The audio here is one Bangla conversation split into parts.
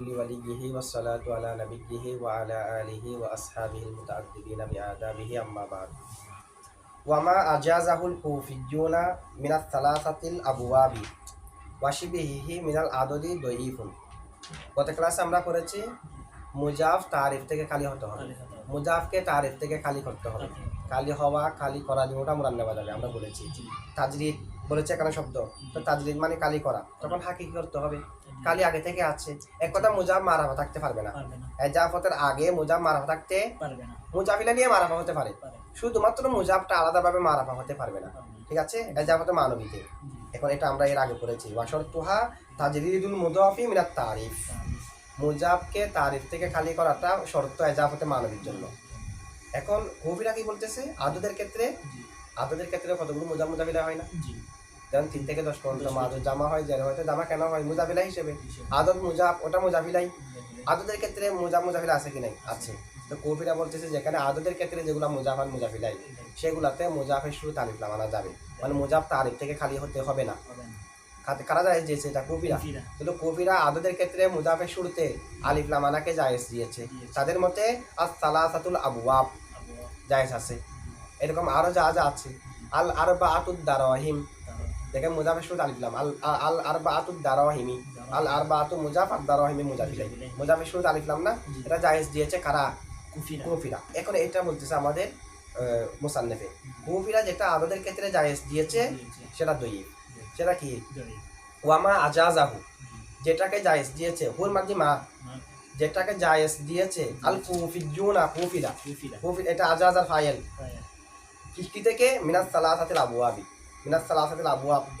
وليه والصلاة على نبيه وعلى آله وأصحابه المتعذبين بآدابه أما بعد وما أجازه الكوفيون من الثلاثة الأبواب وشبهه من العدد ضعيف গত ক্লাসে আমরা পড়েছি মুজাফ তারিফ থেকে খালি হতে হবে খালি হতে হবে। মুজাফকে তারিফ থেকে খালি করতে হবে খালি হওয়া খালি করা দুটা মুরান নেওয়া যাবে আমরা বলেছি জি তাজরিদ বলেছে এখানে শব্দ তো তাজরিদ মানে কালি করা তখন হাকি কি করতে হবে কালি আগে থেকে আছে। এক কথা মুজাব মারাফা থাকতে পারবে না। এজাফতের আগে মুজাব মারাফা থাকতে পারবে না। মুজাফিলা নিয়ে মারাফা হতে পারে। শুধুমাত্র মুজাবটা আলাদাভাবে মারাফা হতে পারবে না। ঠিক আছে? এজাফতে মানবীতে। এখন এটা আমরা এর আগে পড়েছি। ওয়াশর তুহা তাজরিদুল মুদাফি মিনাত তারিফ। মুজাবকে তারিফ থেকে খালি করাটা শর্ত এজাফতে মানবীর জন্য। এখন কবিরা কি বলতেছে? আদদের ক্ষেত্রে? আদদের ক্ষেত্রে কতগুলো মুজাব মুজাবিলা হয় না? যেমন তিন থেকে দশ পর্যন্ত মাদুর জামা হয় জের হয়তো জামা কেন হয়? মুজাবিলা হিসেবে। আদত মুজাব ওটা মুজাফিলাই। জি, আদতের ক্ষেত্রে মুজাব মুজাফিলা আছে কি নাই? আছে। তো কবিরা বলতেছে যেখানে আদতের ক্ষেত্রে যেগুলো মুজাফার মুজাফিলাই সেগুলাতে মুজাফের শুরু তারিফ লাগানো যাবে। মানে মুজাব তারিফ থেকে খালি হতে হবে না। কারা যায় যে এটা কবিরা। কিন্তু কবিরা আদতের ক্ষেত্রে মুজাফের শুরুতে আলিফ লামানাকে জায়েজ দিয়েছে। দিয়েছে। তাদের মতে আস সালাসাতুল আবওয়াব। আবু জায়েজ আছে। এরকম আরও যা যা আছে। আল আরবা আতুদ দেখেন মুজাফের শুরু আলিফ লাম আল আল আরবা আতুদ দারহিমি আল আরবা আতু মুজাফ আর দারহিমি মুজাফিলাই মুজাফের শুরু আলিফ লাম না? এটা জায়েজ দিয়েছে কারা? কুফিরা। কুফিরা। এখন এটা বলতেছে আমাদের মুসান্নেফে। কুফিরা যেটা আদতের ক্ষেত্রে জায়েজ দিয়েছে। সেটা দইব সেটা কি? ওয়ামা আজাজাহু। যেটাকে জায়েজ দিয়েছে হুর মাদি মা। যেটাকে জায়েজ দিয়েছে আল কুফিজুনা কুফিরা। কুফিরা। কুফি এটা আজাজ আর ফাইল হয়। কি থেকে মিনাস সালাসাতিল আবওয়াবি। মিনাস সালাসাতিল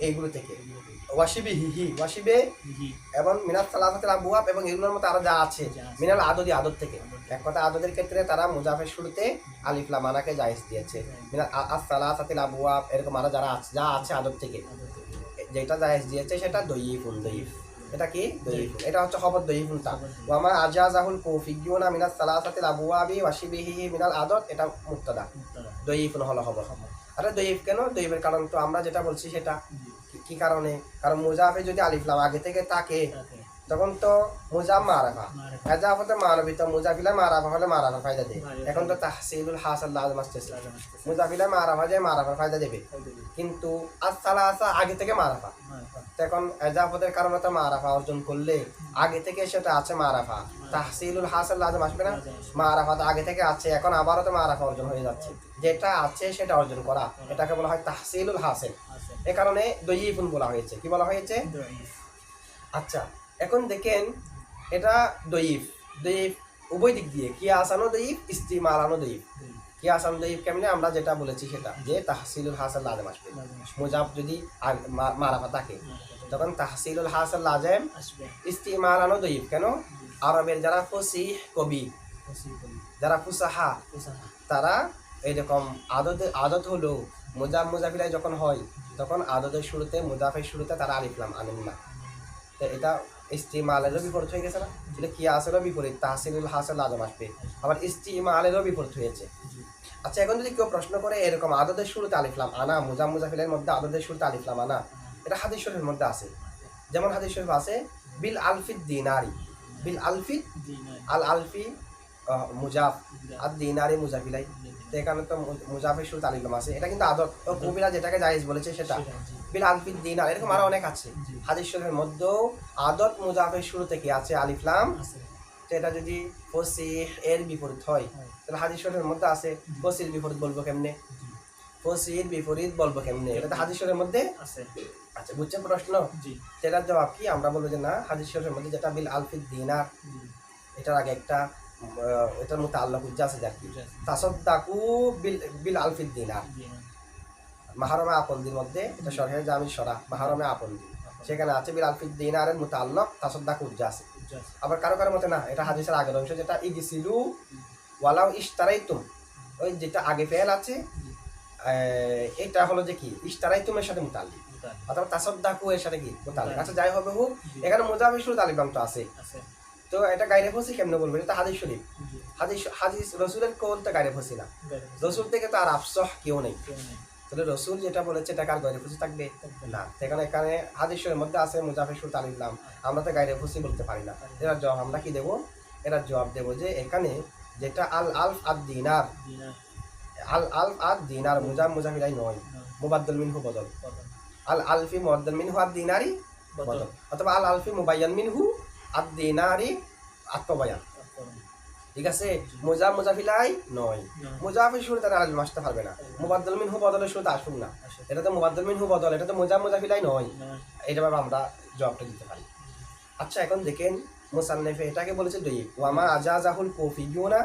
এইগুলো থেকে। হিহি ওয়াশিবে জি, এবং মিনাস সালাসাতিল আবওয়াব এবং এগুলোর মতো আরও যা আছে মিনাল আদদি আদত থেকে। এক কথা আদতের ক্ষেত্রে তারা মুজাফের শুরুতে আলিফ লাম আনাকে জায়েজ দিয়েছে। মিনাল আস সালাসাতিল আবওয়াব এরকম আরও যারা আছে যা আছে আদত থেকে। যেটা জায়েজ দিয়েছে সেটা দইফুন দইফ এটা কি? দইফুন এটা হচ্ছে খবর দইফুনটা ওয়ামা আজাজাহুল কুফিয়ুনা মিনাস সালাসাতিল আবওয়াবি ওয়াশিবিহি মিনাল আদত এটা মুক্তাদা। দইফুন হলো খবর। আরে দৈব কেন? দৈবের কারণ তো আমরা যেটা বলছি সেটা। কি- কারণে? কারণ মুজাফে যদি আলিফলাম আগে থেকে থাকে তাকে তখন তো মুজাব মারাফা। মারেফা। এজাফতে মানবী তো মুজাফিলা মারাফা হলে মারাফা ফায়দা দেবে। এখন তো তাহসিলুল হাসাল আসতেছে। লাজম আসতেছে। মুজাফিলা মারাফা যায় মারাফার ফায়দা দেবে। কিন্তু আসসালা আসা আগে থেকে মারাফা। মারেফা। এখন এজাফতের কারণে তো মারাফা অর্জন করলে আগে থেকে সেটা আছে মারাফা। তাহসিলুল হাসাল লাজম আসবে না। মারাফা তো আগে থেকে আছে এখন আবারও তো মারাফা অর্জন হয়ে যাচ্ছে। যেটা আছে সেটা অর্জন করা। এটাকে বলা হয় তাহসিলুল হাসিল আছে। এ কারণে দইফুন বলা হয়েছে। কি বলা হয়েছে? আচ্ছা। এখন দেখেন এটা দইফ দইফ উভয় দিক দিয়ে কি আসানো দইফ ইস্তিমালানো দইফ জয়ী। কি আসানো দইফ কেমনে আমরা যেটা বলেছি সেটা যে তাহসিলুল হাসাল লাজেম আসবে। মুজাব যদি মারাফা থাকে। তখন তাহসিলুল হাসাল লাজেম আসবে। ইস্তিমালানো দইফ কেন আরবের যারা ফসিহ কবি যারা ফুসাহা। তারা এইরকম আদত আদত হলো মুজাব মুজাফিলাই যখন হয় তখন আদতের শুরুতে মুজাফের শুরুতে তারা আলিফলাম আনেন না তো এটা ইস্তিমালেরও বিপরীত হয়ে গেছে না কি আসলেও বিপরীত তাহসিলুল হাসাল আজম আসবে আবার ইস্তিমালেরও বিপরীত হয়েছে আচ্ছা এখন যদি কেউ প্রশ্ন করে এরকম আদতের শুরুতে আলিফলাম আনা মুজাম মুজাফিলের মধ্যে আদতের শুরুতে আলিফলাম আনা এটা হাদিস শরীফের মধ্যে আছে যেমন হাদিস শরীফ আছে বিল আলফি দিনারি বিল আলফি জি, নয়। আল আলফি মুজাফ আর দিনারি মুজাফিলাই তো এখানে তো মুজাফের শুরুতে আছে। এটা কিন্তু আদত ও কবিরা যেটাকে জায়েজ বলেছে সেটা। বিল আলফি দিনার এরকম আরও অনেক আছে। হাদিস শরীফের মধ্যেও আদত মুজাফের শুরু থেকে আছে আলিফলাম তো এটা যদি ফসিহ এর বিপরীত হয়। তাহলে হাদিস শরীফের মধ্যে আছে ফসির বিপরীত বলব কেমনে? ফসির বিপরীত বলব কেমনে? এটা তো হাদিস শরীফের মধ্যে আছে। আচ্ছা বুঝছেন প্রশ্ন? জি, সেটার জবাব কি? আমরা বলব যে না হাদিস শরীফের মধ্যে যেটা বিল আলফি দিনার এটার আগে একটা এটার মধ্যে আল্লাহ উজ্জা আছে আর কি বুঝে আছে। তাসদ্দাকু বিল বিল আলফি দিনার জি, নয়। মাহারমে আপন্দির মধ্যে এটা সরকারি জামি সরা মাহারমে আপন্দি সেখানে আছে বিল আলফি দিনারের মুতাল্লক তাসদ্দাকু আছে। আবার কারও কারও মতে না এটা হাদিসের আগের অংশ যেটা ইগিসিলু ওয়ালাউ ইস্তারাইতুম ওই যেটা আগে ফেল আছে এটা হলো যে কি? ইস্তারাইতুমের সাথে মুতাল্লি বুঝে অথবা তাসদ্দাকু এর সাথে কি? মুতাল্লি আচ্ছা যাই হবে হোক এখানে শুরু তালিবাম তো আছে। তো এটা গাইরে ফসি কেমনে বলবেন এটা হাদিস শরীফ। হাদিস হাদিস রসুলের কোল তো গাইরে ফসি না। রসুল থেকে তো আর আফসহ কেউ নেই। তাহলে রসুল যেটা বলেছে এটা কার গাইরে ফুসি থাকবে? না। এখানে এখানে হাদিসের মধ্যে আছে মুজাফির সুলতান আলিফলাম আমরা তো গাইরে ফুসি বলতে পারি না। এরা জবাব আমরা কি দেবো? এরা জবাব দেবো যে এখানে যেটা আল আলফ আর দিনার। আল আলফ আর দিনার মুজা মুজাফিরাই নয়। মুবাদ্দল মিনহু বদল। আল আলফি মুবাদ্দল মিনহু আর দিনারি বদল। অথবা আল আলফি মুবাইয়ান মিনহু আর দিনারি আত্মবায়ান। ঠিক আছে? মুজা মুজাফিলাই নয়। মুজাফির শুরু তারা আল আসতে পারবে না। মুবাদ্দল মিনহু বদলের শুরুতে আসুন না। এটা তো মুবাদ্দল মিনহু বদল এটা তো মুজা মুজাফিলাই নয়। এটা ভাবে আমরা জবাবটা দিতে পারি। আচ্ছা এখন দেখেন মুসান্নেফে এটাকে বলেছে দইব ওয়ামা আজাজাহুল কফিয়ুনা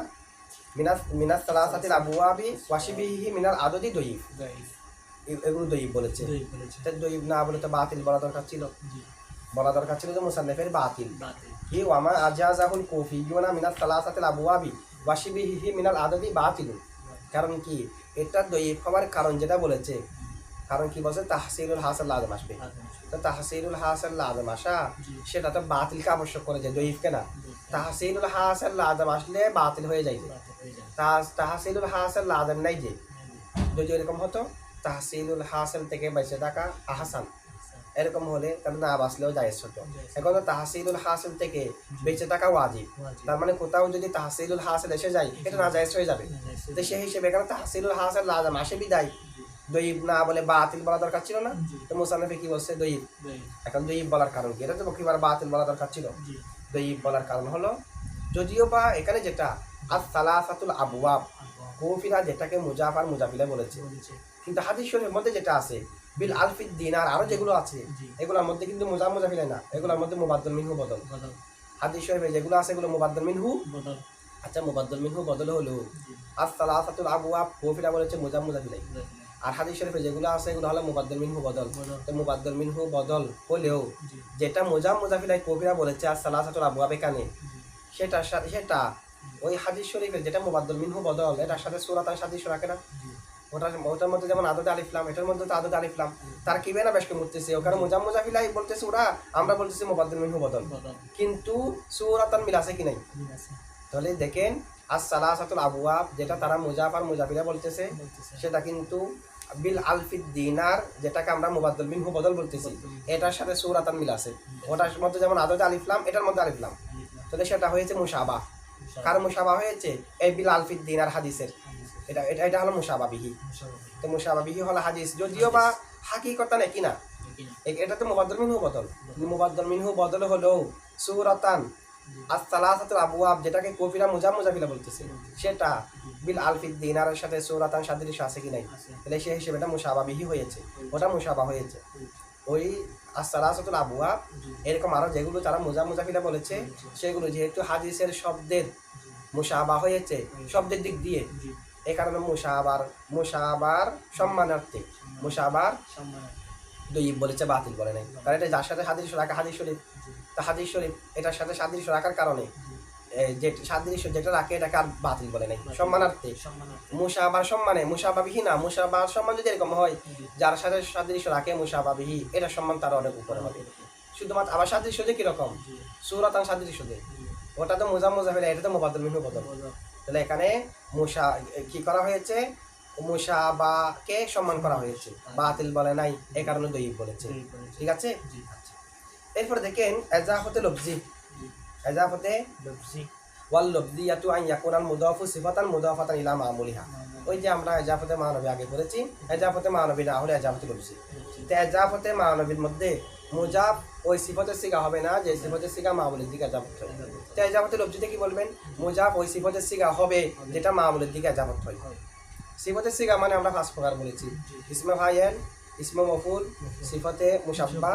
মিনাস মিনাস সালাসাতিল আবওয়াবি ওয়াশিবিহি মিনাল আদদি দইব এগুলো দইব বলেছে। তা দইব না বলে তো বাতিল বলা দরকার ছিল। বলা দরকার ছিল যে মুসান্নেফের বাতিল কি ওয়ামা আজাজাহুল কফিয়ুনা মিনাস সালাসাতিল আবওয়াবি ওয়াশিবিহি মিনাল আদদি বাতিল কারণ কি এটা দইব হওয়ার কারণ যেটা বলেছে কারণ কি বলছে তাহসিলুল হাসাল লাজম আসবে তো তাহসিলুল হাসাল লাজম আসা সেটা তো বাতিলকে আবশ্যক করে যে দইফকে না তাহসিলুল হাসাল লাজম আসলে বাতিল হয়ে যায় যে তাহ- তাহসিলুল হাসাল লাজম নাই যে যদি এরকম হতো তাহসিলুল হাসাল থেকে বেঁচে থাকা আহসান এরকম হলে তাহলে না বাঁচলেও জায়েজ হতো। এখন তাহসিলুল হাসিল থেকে বেঁচে থাকা ওয়াজিব। তার মানে কোথাও যদি তাহসিলুল হাসিল এসে যায় এটা না জায়েজ হয়ে যাবে। তো সেই হিসেবে এখানে তাহসিলুল হাসিল লাজম আসে বিদায়। দইব না বলে বাতিল বলা দরকার ছিল না। তো মুসানফে কি বলছে? দইব এখন দইব বলার কারণ কি? এটা তো কিবার বাতিল বলা দরকার ছিল। দইব বলার কারণ হলো যদিও বা এখানে যেটা আর সালাসাতুল আবওয়াব কৌফিরা যেটাকে মুজাফার মুজাফিলা বলেছে। কিন্তু হাদিস শরীফের মধ্যে যেটা আছে বিল আলফিদ দিনার আরও যেগুলো আছে এগুলোর মধ্যে কিন্তু মুজা মুজাফিলা না। এগুলোর মধ্যে মুবাদ্দল মিনহু বদল। হাদিস শরীফে যেগুলো আছে এগুলো মুবাদ্দল মিনহু। বদল। আচ্ছা মুবাদ্দল মিনহু বদল হলো আর সালাসাতুল আবওয়াব কৌফিরা বলেছে মুজা মুজাফিলাই আর হাদিস শরীফে যেগুলো আছে এগুলো হলো মুবাদ্দল মিনহু বদল। তো মুবাদ্দল মিনহু বদল হলেও যেটা মোজা মুজাফিলাই কবিরা বলেছে আর সালাসাতুল আবওয়াব এখানে সেটার সাথে সেটা ওই হাদিস শরীফের যেটা মুবাদ্দল মিনহু বদল এটার সাথে সুরাত আর সাদিস রাখে না ওটার ওটার মধ্যে যেমন আদত আলিফলাম এটার মধ্যে তো আদত আলিফলাম তার কি বেনা বেশকে মুততেছে ওখানে মোজা মুজাফিলাই বলতেছে ওরা আমরা বলতেছি মুবাদ্দল মিনহু বদল। কিন্তু সুরাতান মিল আছে কি নাই? তাহলে দেখেন আর সালাসাতুল যেটা তারা মুজাফিরা বলতেছে সেটা কিন্তু বিল আলফিদ দিনার যেটাকে আমরা মুবাদ্দল মিনহু বদল বলতেছি এটার সাথে সুরাতান মিল আছে। ওটার মধ্যে যেমন আদত আলিফলাম এটার মধ্যে আলিফলাম তাহলে সেটা হয়েছে মুসাবা কার মুসাবা হয়েছে? এই বিল আলফিদ দিনার হাদিসের। এটা এটা এটা হলো মুসাবাবিহি। তো মুসাবাবিহি হলো হাদিস। যদিও বা হাকিকতান একই না? এটা তো মুবাদ্দল মিনহু বদল। মুবাদ্দল মিনহু বদল হলো সুরাতান আর সালাসাতুল আবওয়াব যেটাকে কফিরা মুজা মুজাফিলা বলতেছে। সেটা বিল আলফিদ দিনারের সাথে সুরাতান সাদৃশ্য আছে কি নাই? তাহলে সেই হিসেবে এটা মুসাবাবিহি হয়েছে। ওটা মুসাবা হয়েছে। ওই আসালাসাতুল আবুয়াব এরকম আরও যেগুলো তারা মুজা মুজাফিলা বলেছে সেগুলো যেহেতু হাদিসের শব্দের মুসাবা হয়েছে শব্দের দিক দিয়ে। এই কারণে মুসাবার মুসাবার সম্মানার্থে মুসাবার বলেছে বাতিল বলে নাই। কারণ এটা যার সাথে হাদিস রাখা হাদিস শরীফ তা হাদিস শরীফ এটার সাথে সাদৃশ্য রাখার কারণে যে সাদৃশ্য যেটা রাখে এটাকে আর বাতিল বলে নাই। সম্মানার্থে। মুসাবার সম্মানে মুসাবাবিহি না মুসাবার সম্মান যদি এরকম হয় যার সাথে সাদৃশ্য রাখে মুসাবাবিহি এটা সম্মান তার অনেক উপরে হবে। শুধুমাত্র আবার সাদৃশ্য যে কীরকম? সুরাতান সাদৃশ্য যে ওটা তো মোজা মোজা ফেলে এটা তো মোবাদল মিহু বদল তাহলে এখানে মুসা কি করা হয়েছে? মুসাবাকে সম্মান করা হয়েছে? বাতিল বলে নাই এ কারণে দইব বলেছে। ঠিক আছে? আচ্ছা। এরপর দেখেন এজাফতে লবজি। এজাফতে ওয়াল লবজিয়াতু আন ইয়াকুনাল মুদাফু সিফাতান মুদাফাতান ইলা মামুলিহা। ওই যে আমরা এজাফতে মানবী আগে করেছি এজাফতে মানবী না হলে এজাফতে লবজি। তো এজাফতে মানবীর মধ্যে মুজাফ ওই সিফতের শিকা হবে না, যে সিফতের সিগা মামুলের দিকে যাবত হয় তাই যাবতের লবজিতে কি বলবেন, মুজাফ ওই সিফতের শিকা হবে যেটা মামুলের দিকে যাবত হয় সিফতের শিকা মানে আমরা পাঁচ প্রকার বলেছি। ইসমে ভাইয়েন ইসমে মফুল, সিফতে মুসাব্বা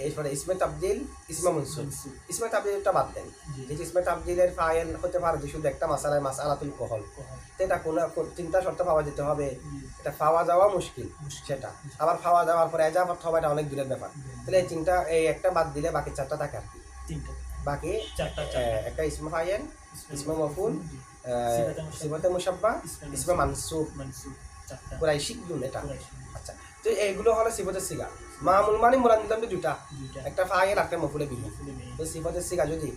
এরপরে ইসমে তাবদিল ইসমে মনসুব ইসমে তাবদিলটা বাদ দেন। যে ইসমে তাবদিলের ফাইল হতে পারে যে শুধু একটা মাসালায় মাসালাতুল কহল। তো এটা কোনো তিনটা শর্ত পাওয়া যেতে হবে। এটা পাওয়া যাওয়া মুশকিল সেটা। আবার পাওয়া যাওয়ার পরে এজাফত হওয়া এটা অনেক দূরের ব্যাপার। তাহলে এই তিনটা এই একটা বাদ দিলে বাকি চারটা থাকে আর কি। বাকি আহ, একটা ইসমে ফাইল ইসমে মফুল সিফতে মুসাব্বা ইসমে মানসুব। পুরাই শিখলুন এটা। আচ্ছা তো এইগুলো হলো সিফতের সিগা। মামুল মানে মুরাদ নিলাম দুটা। একটা ফাইল একটা মফুলে বিহি তো সিফতের সিগা যদি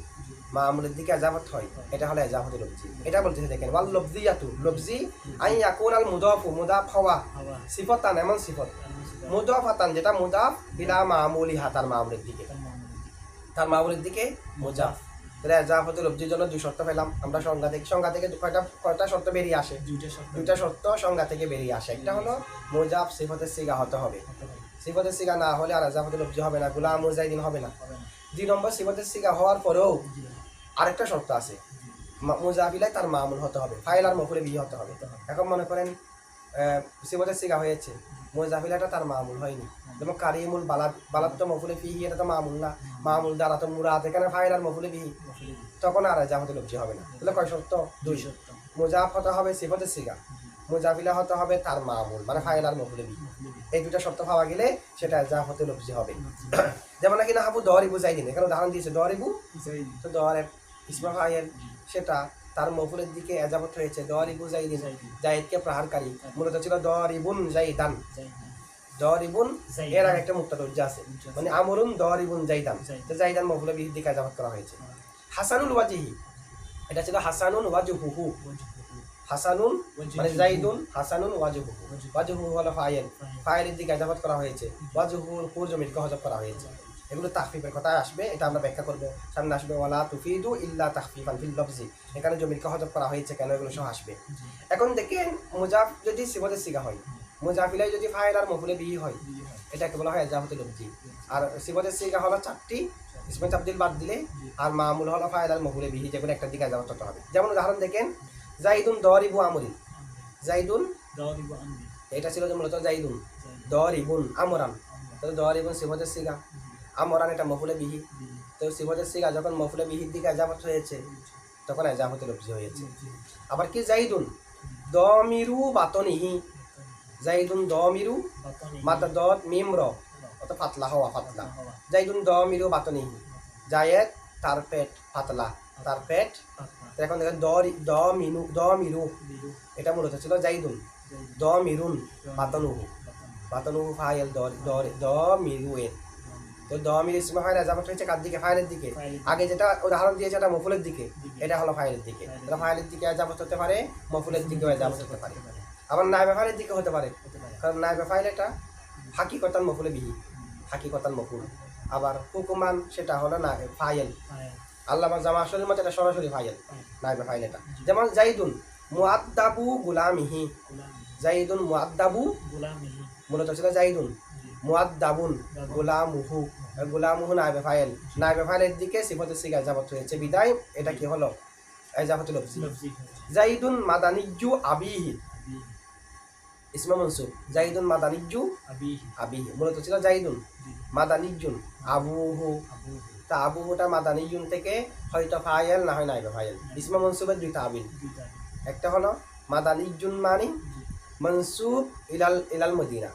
মামুলের দিকে এজাফত হয়। এটা হলো এজাফত লফজি এটা বলতেছে দেখেন ওয়াল লফজিয়াতু লফজি আই ইয়াকুন আল মুদাফু মুদাফ হওয়া সিফতান এমন সিফত মুদাফ মুদাফাতান যেটা মুদাফ বিলা মামুলি হাতার মামুলের দিকে। তার মামুলের দিকে। মুজাফ। তাহলে এজাফত লফজির জন্য দুই শর্ত পেলাম আমরা সংজ্ঞা থেকে সংজ্ঞা থেকে কয়টা কয়টা শর্ত বেরিয়ে আসে? দুইটা শর্ত। সংজ্ঞা থেকে বেরিয়ে আসে। একটা হলো মুজাফ সিফতের সিগা হতে হবে। সিফতের সিগা না হলে আর এজাফত লফজি হবে না গুলাম মুজাহিদিন হবে না। হবে না। দুই নম্বর সিফতের সিগা হওয়ার পরেও আরেকটা শর্ত আছে। মুজাফিলায় তার মামুল হতে হবে ফাইল আর মফুলে বিয়ে হতে হবে। এখন মনে করেন সিফতের সিগা হয়েছে মুজাফিলাটা তার মামুল হয়নি। যেমন কারিমুল বালাদ বালাদ তো মফুলে ফিহি এটা তো মামুল না। মামুল দ্বারা তো মুরাদ এখানে ফাইল আর মফুলে বিহি। তখন আর এজাফতে লব্জি হবে না। তাহলে কয় শর্ত? দুই সত্য। মুজাফ হতে হবে সিফতের সিগা। জি, মুজাফিলা হতে হবে তার মামুল মানে ফাইল আর মফুলে মফুলি এই দুটা শর্ত পাওয়া গেলে সেটা এজাফতে লব্জি হবে। যেমন নাকি না হাবু দরিবু যাই দিন এখানে উদাহরণ দিয়েছে দরিবু। তো দরের ইসমা ফাইল সেটা তার মফুলের দিকে এজাবত রয়েছে দরিবু যাই দিন জাহিদকে প্রহারকারী মূলত ছিল দরিবুন জাইদান জাইদ। দরিবুন এর আগে একটা মুক্তা দরজা আছে। মানে আমরুন দরিবুন জাইদান জাইদান। তো জাইদান মফুলের দিকে এজাবত করা হয়েছে। হাসানুল ওয়াজিহি। এটা ছিল হাসানুন ওয়াজহুহু। হাসানুন মানে জাইদুন হাসানুন ওয়াজহুহু। ওয়াজুহু হলো ফাইল। ফাইলের দিকে এজাবত করা হয়েছে। ওয়াজুহুর পুর জমিরকে হজব করা হয়েছে। এগুলো তাহফিফের কথা আসবে এটা আমরা ব্যাখ্যা করব। সামনে আসবে ওয়ালা তুফিদু ইল্লা তাহফিফান ফিল লফজি। এখানে জমিরকে হজব করা হয়েছে কেন এগুলো সব আসবে? এখন দেখেন মুজাফ যদি সিবতের সিগা হয় মুজাফিলাই যদি ফাইল আর মফুলে বিহি হয়। এটাকে বলা হয় এজাফতে লফজি। আর সিবতের সিগা হলো চারটি ইসমে তাবদিল বাদ দিলে আর মামুল হলো ফাইল আর মফুলে বিহি যেগুলো একটা দিকে এজাফত হতে হবে। যেমন উদাহরণ দেখেন জাইদুন দরিবু আমরিন। জাইদুন? ইবু আমরি। এটা ছিল যে মূলত জাইদুন। জাইদ। দরিবুন আমরান। আমরা। তো দরিবুন সিবতের সিগা। আমরান এটা মফুলে বিহি। তো সিবতের সিগা যখন মফুলে বিহির দিকে এজাফত হয়েছে তখন এজাফতে লফজি হয়েছে। আবার কি জাইদুন? দমিরু বাতনিহি জাইদুন দমিরু। মাতা দত মিম র অত পাতলা হওয়া পাতলা। জাইদুন দমিরু বাতনিহি জায়েদ তার পেট পাতলা তার পেট এখন দেখেন দ দ মিনু দ মিরু। এটা মূলত ছিল জাইদুন জাইদ। দ মিরুন বাতনুহু। বাতানি। বাতনুহু ফাইল দ দ মিরু এ তো দ মিরু ইসমা ফাইল আজামত হয়েছে কার দিকে? ফাইলের দিকে। আগে যেটা উদাহরণ দিয়েছে এটা মফুলের দিকে। দিকে। এটা হলো ফাইলের দিকে। এটা ফাইলের দিকে আজামত হতে পারে মফুলের দিকেও আজামত হতে পারে। আবার নাইবে ফাইলের দিকে হতে পারে। হতে পারে। কারণ নাইবে ফাইল এটা হাকিকতান মফুলে বিহি। হাকিকতান মফুল। আবার হুকুমান সেটা হলো না ফাইল। আল্লাহ জামা আসলের মতো এটা সরাসরি ফাইল। নাইবে ফাইল এটা। যেমন জাইদুন মুআদ্দাবু গুলামিহি। গোলামি। জাইদুন মুআদ্দাবু গোলামিহি। মূলত ছিল জাইদুন। মুআদ্দাবুন গোলামুহু। গোলামুহু নাইবে ফাইল নাইবে ফাইলের দিকে সিফতের সিগা এজাবত হয়েছে বিদায় এটা কি হলো? এজাবত লফজি। লফজি জাইদুন মাদানিজ্জু আবিহি। আবি। ইসমা মনসুব জাইদুন মাদানিজ্জু আবিহি। আবিহি। মূলত ছিল জাইদুন। মাদানিজ্জুন। আবুহু। আবুহু। তা আবুহুটা মাদানিজুন থেকে হয়তো ফাইল না হয় নাইবা ফাইল ইসমা মনসুবের দুইটা আবিল একটা হলো মাদানিজুন মানি জি। মনসুব ইলাল ইলাল মদিনা।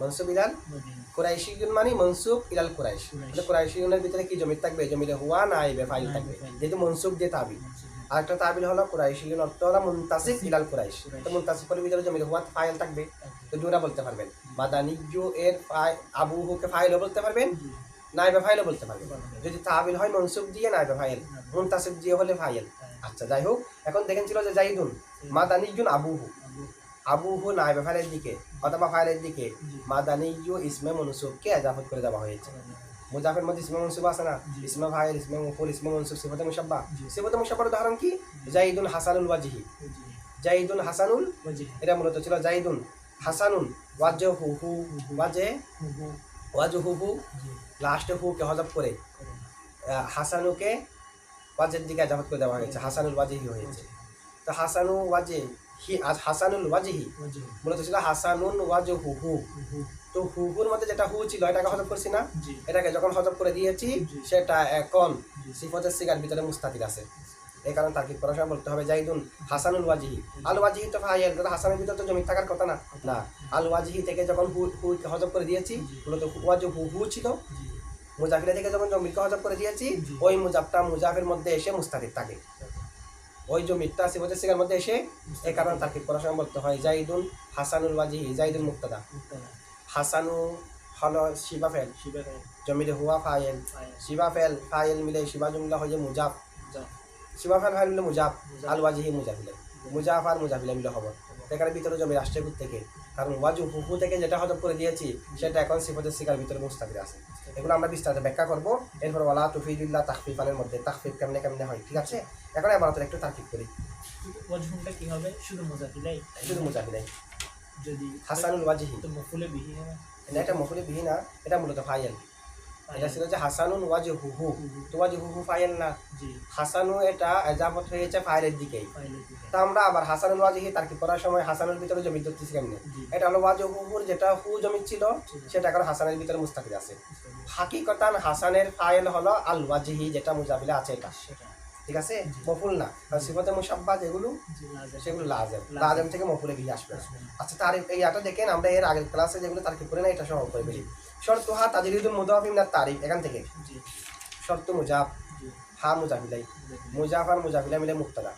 মনসুব ইলাল মদিনা। কুরাইশিগুন মানে মনসুব ইলাল কুরাইশ কুরাইশ। তাহলে কুরাইশিগুনের ভিতরে কি জমির থাকবে জমিরে হুয়া নাইবে ফাইল থাকবে যেহেতু মনসুব দিয়ে। আর একটা তাবিল হলো কুরাইশিগুন অর্থ হলো মুনতাসিব ইলাল কুরাইশ কুরাইশ। তো মুনতাসিবের ভিতরে জমিরে হুয়া ফাইল থাকবে তো দুটা বলতে পারবেন মাদানিজু এর ফাই- আবুহুকে ফাইলও বলতে পারবেন। নাইবে ফাইলও বলতে পারবেন পারবেন। যদি তাবিল হয় মনসুব দিয়ে নাইবে ফাইল মুনতাসিব দিয়ে হলে ফাইল আচ্ছা যাই হোক এখন দেখেন ছিল যে জাইদুন মাদানিজুন আবুহু আবু। আবুহু নাইবে ফাইলের দিকে অথবা ফাইলের দিকে। মাদানিজু ইসমে মনসুবকে এজাফত করে দেওয়া হয়েছে মুজাফের মধ্যে ইসমে মনসুব আছে না ইসমে ফাইল ইসমে মুফুল ইসমে মনসুব সিফতে মুশাব্বা জি। সিফতে মুশাব্বার উদাহরণ কি জাইদুন হাসানুল ওয়াজিহি জি। জাইদুন হাসানুল। এটা মূলত ছিল জাইদুন হাসানুন ওয়াজে হু হু ওয়াজে হুহু। লাস্টে হুকে হজব করে। হাসানুকে ওয়াজের দিকে এজাফত করে দেওয়া হয়েছে হাসানুল ওয়াজিহি হয়েছে। তো হাসানু ওয়াজে হি আজ হাসানুল ওয়াজিহি ওয়াজিহ। মূলত ছিল হাসানুন ওয়াজে হু। হু তো হুহুর মধ্যে যেটা হু ছিল এটাকে হজব করছি না? এটাকে যখন হজব করে দিয়েছি সেটা এখন। সিফতের সিগার ভিতরে মুস্তাদিক আছে। এই কারণে তার কি করার সময় বলতে হবে জাইদুন হাসানুল ওয়াজিহি। আল ওয়াজিহি তো ফাইল তাহলে হাসানের ভিতরে তো জমি থাকার কথা না। না আল ওয়াজিহি থেকে যখন হু হু হজব করে দিয়েছি। মূলত ওয়াজে হু হু ছিল। মুজাফিরা থেকে যখন জমিকে হজব করে দিয়েছি ওই মুজাফটা মুজাফের মধ্যে এসে মুস্তাতির থাকে। ওই জমিটা সিফতের সিগার মধ্যে এসে এ কারণে তাকে করার সময় বলতে হয়। জাইদুন হাসানুল ওয়াজিহি জাইদুল মুক্তাদা। হাসানু হলো শিবা ফেল। শিবা ফেল। জমিরে হুয়া ফায়েল। শিবা ফেল ফাইল মিলে শিবা জুমলা হয়ে মুজাফ। ফেল ফাইল মিলে মুজাফ মুজাফ। আল ওয়াজিহি মুজাফিলে। মুজাফ আর মুজাফিলে মিলে খবর। এখানে ভিতরে জমি কোথ থেকে। কারণ ওয়াজু হুকু থেকে যেটা হজব করে দিয়েছি সেটা এখন সিফতের শিকার ভিতরে মুস্তাফির আছে। এগুলো আমরা বিস্তারিত ব্যাখ্যা করব। এরপর ওয়ালা তুফিদুল্লাহ তাকফিফানের মধ্যে। তাকফিফ কেমনে কেমনে হয় ঠিক আছে? এখন এবার একটু তাকিব করি। ওয়াজহুনটা কি হবে? শুধু মুজাফিলাই? শুধু মুজাফিলে যদি হাসানুল ওয়াজিহি। তো মফুলে বিহি এটা মফুলি বিহিনা এটা মূলত ফাইল এটা ছিল যে হাসানুন ওয়াজি হুহু তো ওয়াজি হুহু ফাইল না হাসানু এটা এজাবত হয়েছে ফাইলের দিকে। তা আমরা আবার হাসানুন ওয়াজিহি তার কি পড়ার সময় হাসানুর ভিতরে জমি ধরতেছি কেমনি এটা হলো ওয়াজি হুহুর যেটা হু জমি ছিল সেটা এখন হাসানের ভিতরে মুস্তাকিদ আছে। হাকিকতান হাসানের ফাইল হলো আল ওয়াজিহি যেটা মুজাবিলা আছে এটা। সেটা। ঠিক আছে? মফুল না। কারণ সিফতে মুসাব্বা যেগুলো সেগুলো লাজেম। লাজেম। থেকে মফুলে গিয়ে আসবে। আচ্ছা তার এই আটা দেখেন আমরা এর আগের ক্লাসে যেগুলো তার কি করে না এটা সহ করে ফেলি। শর্ত হা তাজিরিদুল মুদাফিম না তারিফ এখান থেকে। শর্ত মুজাব হা মুজাফিলাই মুজাফিলাই মুজাফ আর মুজাফিলা মিলে মুক্তাদা।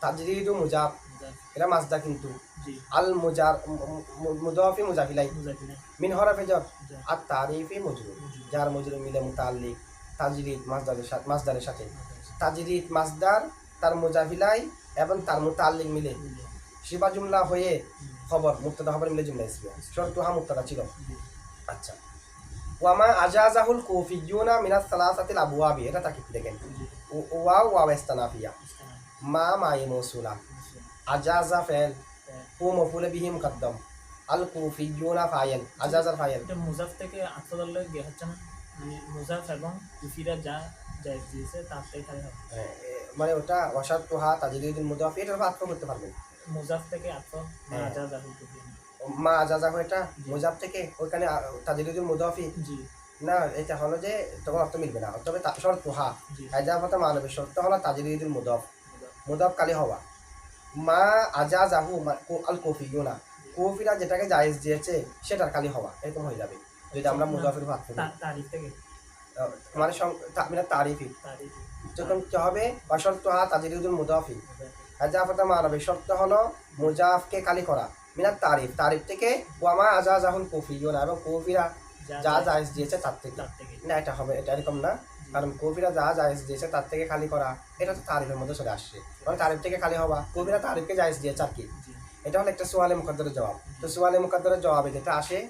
তাজরিদু মুজাব মুজাফ। এটা মাজদা কিন্তু। আল মুজার মুদাফি মুজাফিলাই মিন হরফে জব আর তারিফি মজরুর যার মজরুর মিলে মুতাল্লিক। তাজরিদ মাজদারের সাথে মাজদারের সাথে। তাজরিদ মাজদার তার মুজাফিলাই এবং তার মুতাল্লিক মিলে। শিবা জুমলা হয়ে খবর, মুক্তাদা খবর মিলে জুমলা ইসবিয়া শর্ত হা মুক্তাদা ছিল। আচ্ছা। ওয়ামা আজাজাহুল কুফিয়ুনা মিনাস সালাসাতিল আবওয়াবি, এটা তাকিব দেখেন। জি ও- ওয়াও ওয়াও ইস্তানাফিয়া। ইস্তানা মা মায়ে মৌসুলা। আজাজা ফেল। হু মফুল বিহি মুকদ্দম। আল কুফিয়ুনা ফাইল আজাজার এটা মুজাফ থেকে আত্মদল্লে গিয়ে হচ্ছে না? মানে মুজাফ এবং কুফিরা যা জায়জ দিয়েছে তার হবে। মানে ওটা তোহা উপর আত্ম করতে পারবেন। মুজাফ থেকে আত্ম হ্যাঁ। জাহুল কুফি মা আজাজা এটা থেকে ওইখানে জি। না এটা হলো যে তখন অর্থ মিলবে না তবে শর্ত আজাফাতে মানবে শর্ত হলো মুদাফ। মুদাফ। কালি হওয়া। মা আজাজাহু মা- কো- আল কফিয়ুনা কফিরা যেটাকে জায়েজ দিয়েছে সেটার কালি হওয়া এরকম হয়ে যাবে। যদি আমরা মুদাফের ভাগ করি তা- তারিখ থেকে। মানে সং- মানে তারিফি। যখন কি হবে? অশর্ত হা তাজরিদুল মুদাফি। মুজাফ। আজাফাতে মানবে শর্ত হলো মুজাফকে কালি করা। মিনার তারিফ। তারিফ থেকে ওয়ামা আজাজাহুল কফিয়ুনা এবং কফিরা যা জায়েজ দিয়েছে তার থেকে। না এটা হবে এটা এরকম না। কারণ কবিরা যা জায়েজ দিয়েছে তার থেকে খালি করা এটা তো তারিফের মধ্যে চলে আসছে। মানে তারিফ থেকে খালি হওয়া কবিরা তারিফকে জায়েজ দিয়েছে আর কি। এটা হলো একটা সোয়ালে মুকদ্দরের জবাব। তো সোয়ালে মুকদ্দরের জবাবে যেটা আসে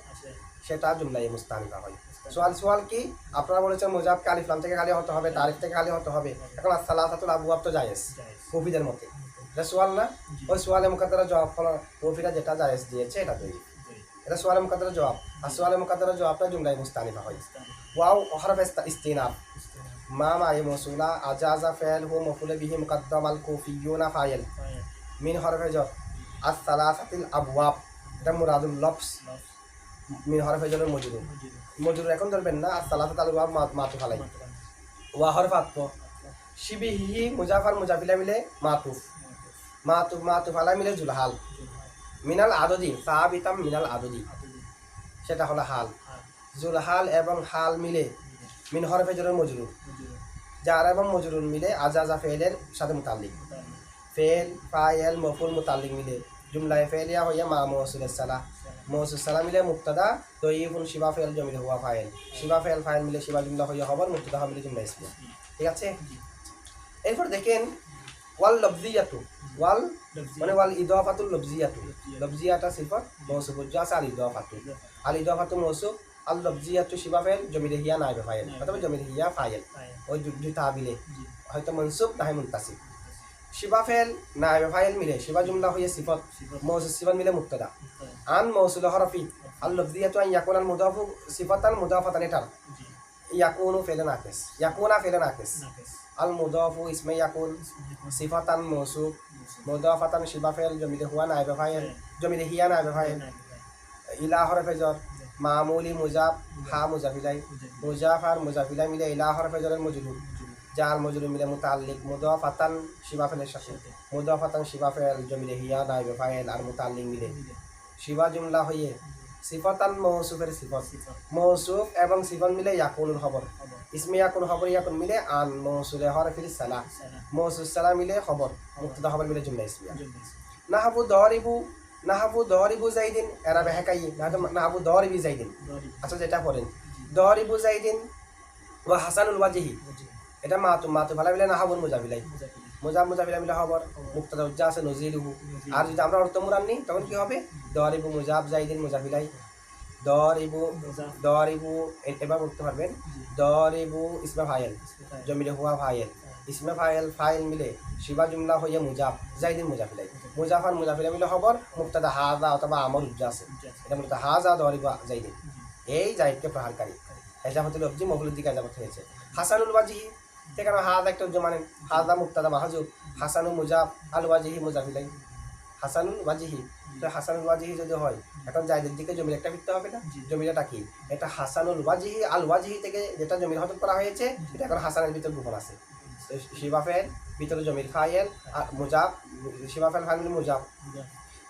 সেটা জুমলাই মুস্তানিফা হয়। সোয়াল সোয়াল কি? আপনারা বলেছেন মোজাব কালি ইসলাম থেকে খালি হতে হবে তারিফ থেকে খালি হতে হবে। এখন সালাসাতুল আবু আব তো জায়েজ কফিদের মতে। এটা সোয়াল না? ওই সোয়ালে মুখাদ্দারা জবাব ফল কফিরা যেটা জায়েজ দিয়েছে এটা তৈরি এটা সোয়ালে মুখাদ্দারা জবাব। আর সোয়ালে মুখাদ্দারা জবাবটা জুমলাই মুস্তানিফা হয়। ওয়াও হরফ ইস্তিনাফ। মা মারি মসুলা আজা আজা ফেল হু মফুলে বিহি মুকাদ্দম আল না ফাইল মিন হরফে জব আর সালাসাতিল আবওয়াব। এটা মুরাদুল লফস। মিন হরফে জবের মজুদুল মজরুর এখন ধরবেন না, আর সালাত আল ওয়াব মাতু ফালাই। মাতরান ওয়া হরফ আত্ম শিবিহি, মুজাফার মুজাফিলা মিলে মাতুফ মাতুফ মাতুফ আলা মিলে জুলহাল। মিনাল আদদি সাহাবিতাম মিনাল আদদি। সেটা হলো হাল। জুলহাল এবং হাল মিলে মিন হরফে জরের যার এবং মজরুর মিলে আজাজা ফেলের সাথে মুতাল্লিক। ফেল ফাইল, মফুল, মুতাল্লিক মিলে। জুমলায় ফেলিয়া হইয়া মা মৌসুল সালাহ। মৌসুল সালাহ মিলে মুক্তাদা দইফুন শিবা ফেল জমিলে হুয়া ফাইল। শিবা ফেল ফাইল মিলে শিবা জুমলা হইয়া হবর মুক্তাদা মিলে জুমলা ইসমিয়া ঠিক আছে? এরপর দেখেন ওয়াল লবজিয়াতু। ওয়াল মানে ওয়াল ইদফাতুল লবজিয়াতু। লবজিয়াটা সিফত মৌসুফ জাস আল ইদফাতু। আল ইদফাতু মৌসুফ আল লবজিয়াতু শিবা ফেল জমিলে হিয়া নাইবে ফাইল অথবা জমিলে হিয়া ফাইল। ওই দু- দুই তাবিলে হয়তো মনসুব নাহি মুনতাসিব। শিবা ফেল নাইবে ফাইল মিলে শিবা জুমলা হইয়া সিফত মৌসুফ সিফত মিলে মুক্তদা। আন মৌসুল হরফি আল লফজিয়াতু আন ইয়াকুন আল মুদাফু সিফাতান মুদাফাতান এটার ইয়াকুনু ফেলে নাকিস ইয়াকুনা ফেলে নাকিস। আল মুদাফু ইসমে ইয়াকুন সিফাতান মৌসুফ মুদাফাতান শিবা ফেল জমিলে হুয়া নাইবে ফাইল জমিলে হিয়া নাইবে ফাইল। ইলা হরফে জর মামুলি মুজাফ হা মুজাফিলাই মুজাফ আর মুজাফিলাই মিলে ইলা হরফে জরের মজরুর যার মজরুর মিলে মুতাল্লিক মুদাফাতান শিবা ফেলের সাথে। মুদাফাতান শিবা ফেল জমিলে হিয়া নাইবে ফাইল আর মুতাল্লিক মিলে। শিবা জুমলা হইয়ে সিফতান মৌসুফের সিফত। মৌসুফ এবং সিফত মিলে ইয়াকুনুর খবর। ইসমে ইয়াকুন খবর ইয়াকুন মিলে আন মৌসুলে হরফির সালা মৌসুল সালা মিলে খবর মুক্তদা খবর মিলে জুমলা ইসমিয়া নাহাবু দরিবু নাহাবু দহরিবু জাইদিন এরা বেহাকাই নাহাবু দহরিবি জাইদিন আচ্ছা যেটা পড়েন। জি দহরিবু জাইদিন ও হাসানুল ওয়াজিহি। এটা মাতু মাতু ভালা মিলে নাহাবুর মুজাবিলাই মুজাফির মুজা মুজাবিলা মিলে খবর মুক্তাদা উজ্জা আছে, নজিরুহু। আর যদি আমরা অর্থ মুরান তখন কি হবে? দহরিবু মুজাব জাইদিন মুজাবিলাই দহরিবু মুজাফ দহরিবু এ- এবার বলতে পারবেন। জি দহরিবু ইসমা ফাইল জমিলে হুয়া ফাইল ইসমে ফাইল ফাইল মিলে শিবা জুমলা হইয়া মুজাফ জাইদিন মুজাফিলাই। মুজাফার মুজাফিলা মিলে খবর, মুক্তাদা হাজা অথবা আমর উজ্জা আছে। এটা মূলত হাজা দহরিবু জাইদিন। এই জাইদকে প্রহারকারী। এজামত লফজি মফুলের দিকে এজামত হয়েছে হাসানুল ওয়াজিহি সেখানে হাজ একটা উজ্জ মানেন হাজা মুক্তাদা মাহাজুব হাসানু মুজাব আল ওয়াজিহি মুজাফিলাই হাসানুল ওয়াজিহি। তো হাসানুল ওয়াজিহি যদি হয় এখন জাইদের দিকে জমির একটা ফিরতে হবে না? জমিটা কি? এটা হাসানুল ওয়াজিহি আল ওয়াজিহি থেকে যেটা জমির হজম করা হয়েছে এটা এখন হাসানের ভিতর গোপন আছে। শিবাফেল ভিতরে জমির ফাইল আর মুজাব শিবাফেল ফাইল মিলে মুজাব। মুজাফ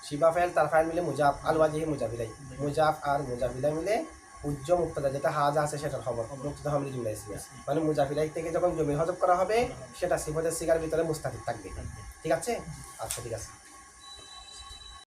শিবাফেল তার ফাইল মিলে মুজাব আল ওয়াজিহি মুজাবিলাই মুজাব আর মুজাবিলাই মিলে উজ্জ মুক্তদা যেটা হাজ আছে সেটার খবর মুক্তদা হামলি জুমলা ইসমিয়া মানে মুজাফিলাই থেকে যখন জমি হজব করা হবে, সেটা সিফতের শিকার ভিতরে মুস্তাফিদ থাকবে। ঠিক আছে? আচ্ছা ঠিক আছে।